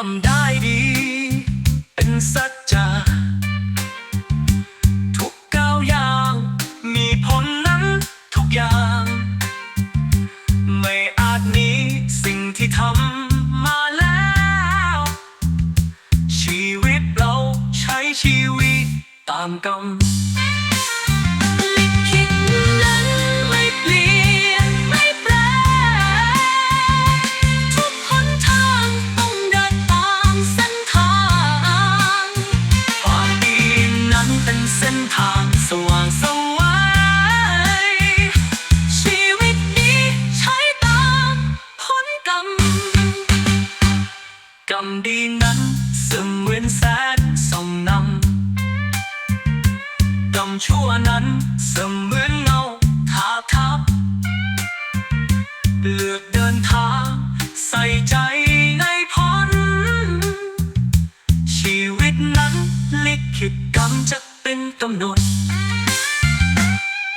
ย่ได้ดี เป็นสัจจะทุกก้าวย่าง มีผลนั้นทุกอย่าง ไม่อาจหนีสิ่งที่ทำมาแล้ว ชีวิตเราใช้ชีวิตตามกรรม ลกรรมดีนั้นเสมือนแสงส่องนำกรรมชั่วนั้นเสมือนเงาทาทับ เลือกเดินทางใส่ใจในผลชีวิตนั้นลิขิตกรรมจะเป็นกำหนด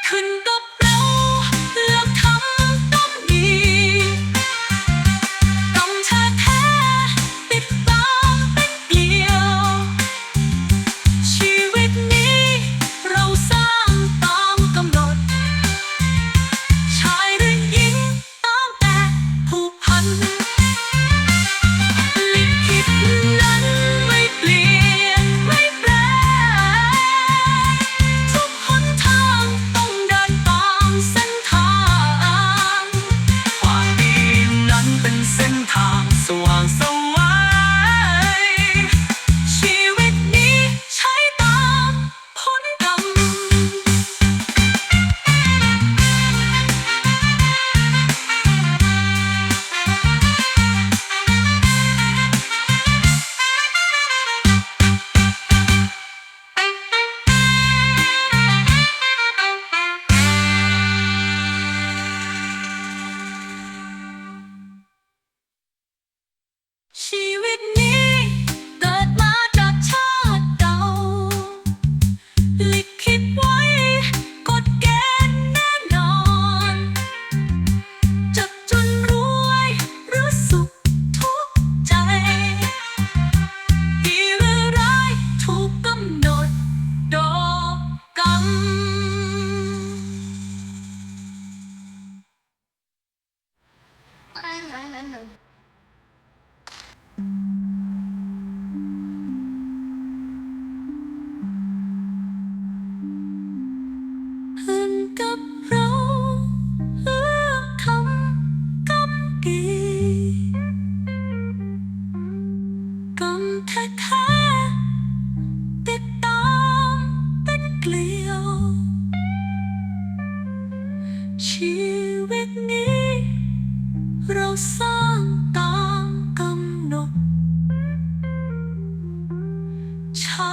ขึ้นกั กรรมแค่ติดตามเป็นเกลียว ชีวิตนี้ เราสร้างตามกำหนดชายหรือหญิ